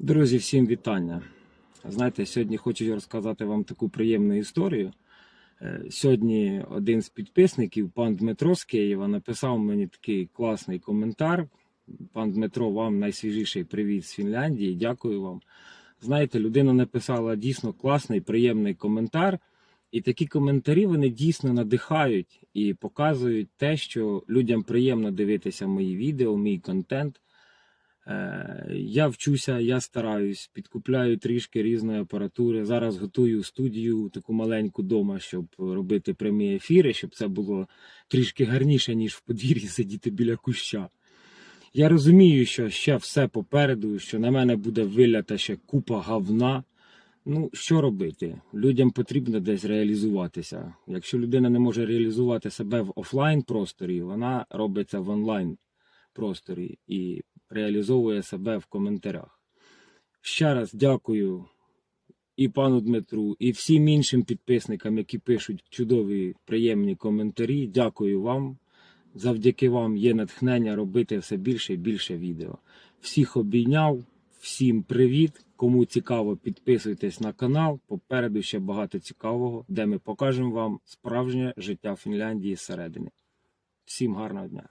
Друзі, всім вітання. Знаєте, сьогодні хочу розказати вам таку приємну історію. Е, Сьогодні один з підписників, пан Дмитро з Києва, написав мені такий класний коментар. Пан Дмитро, вам найсвіжіший привіт з Фінляндії. Дякую вам. Знаєте, людина написала дійсно класний, приємний коментар. І такі коментарі вони дійсно надихають і показують те, що людям приємно дивитися мої відео, мій контент. Е, Я вчуся, я стараюсь, підкупляю трішки різної апаратури. Зараз готую студію таку маленьку дома, щоб робити прямі ефіри, щоб це було трішки гарніше, ніж в подвір'ї сидіти біля куща. Я розумію, що ще все попереду, що на мене буде вилята ще купа говна. Ну, що робити? Людям потрібно десь реалізуватися. Якщо людина не може реалізувати себе в офлайн просторі, вона робиться в онлайн просторі і реалізовує себе в коментарях. Ще раз дякую і пану Дмитру, і всім іншим підписникам, які пишуть чудові, приємні коментарі. Дякую вам. Завдяки вам є натхнення робити все більше і більше відео. Всіх обійняв, всім привіт. Кому цікаво, підписуйтесь на канал. Попереду ще багато цікавого, де ми покажемо вам справжнє життя Фінляндії зсередини. Всім гарного дня!